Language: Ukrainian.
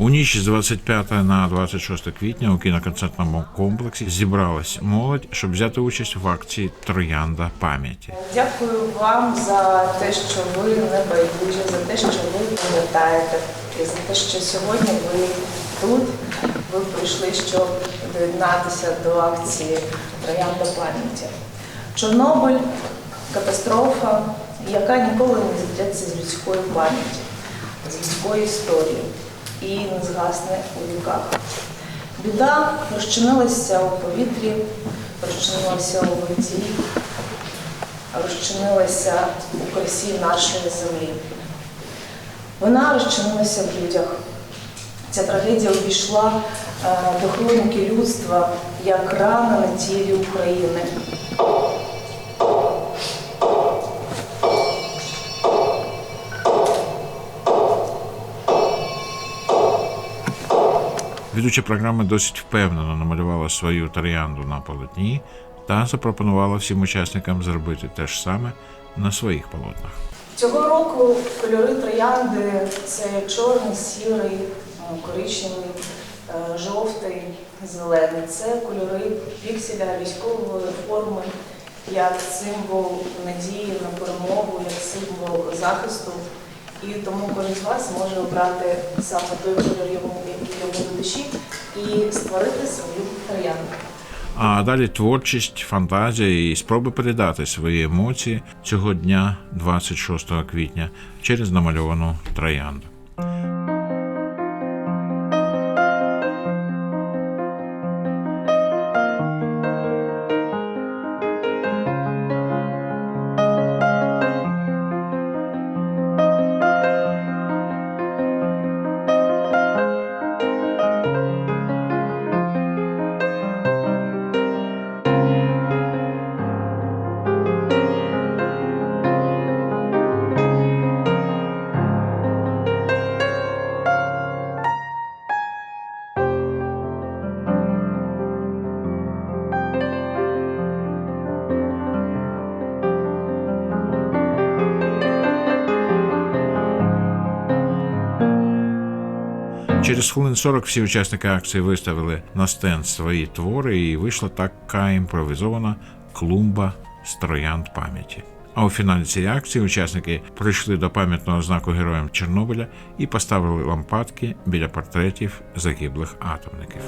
У ніч з 25 на 26 квітня у кіноконцертному комплексі зібралась молодь, щоб взяти участь в акції Троянда пам'яті. Дякую вам за те, що ви не байдужі, за те, що ви пам'ятаєте, і за те, що сьогодні ви тут. Ви прийшли, щоб доєднатися до акції Троянда пам'яті. Чорнобиль катастрофа, яка ніколи не зійдеться з людської пам'яті, з людської історії і не згасне у віках. Біда розчинилася у повітрі, розчинилася у воді, розчинилася у красі нашої землі. Вона розчинилася в людях. Ця трагедія увійшла е, до хроніки людства як рана на тілі України. Ведуча програми досить впевнено намалювала свою троянду на полотні та запропонувала всім учасникам зробити те ж саме на своїх полотнах. Цього року кольори троянди це чорний, сірий, е, коричневий, е, жовтий, зелений. Це кольори пікселя військової форми як символ надії на перемогу, як символ захисту. І тому кожен з вас може обрати саме той кольор, який йому до душі, і створити свою троянду. А далі творчість, фантазія і спроби передати свої емоції цього дня, 26 квітня, через намальовану троянду. Через хвилин 40 всі учасники акції виставили на стенд свої твори, і вийшла така імпровізована клумба з пам'яті. А у фіналі цієї акції учасники прийшли до пам'ятного знаку героям Чорнобиля і поставили лампадки біля портретів загиблих атомників.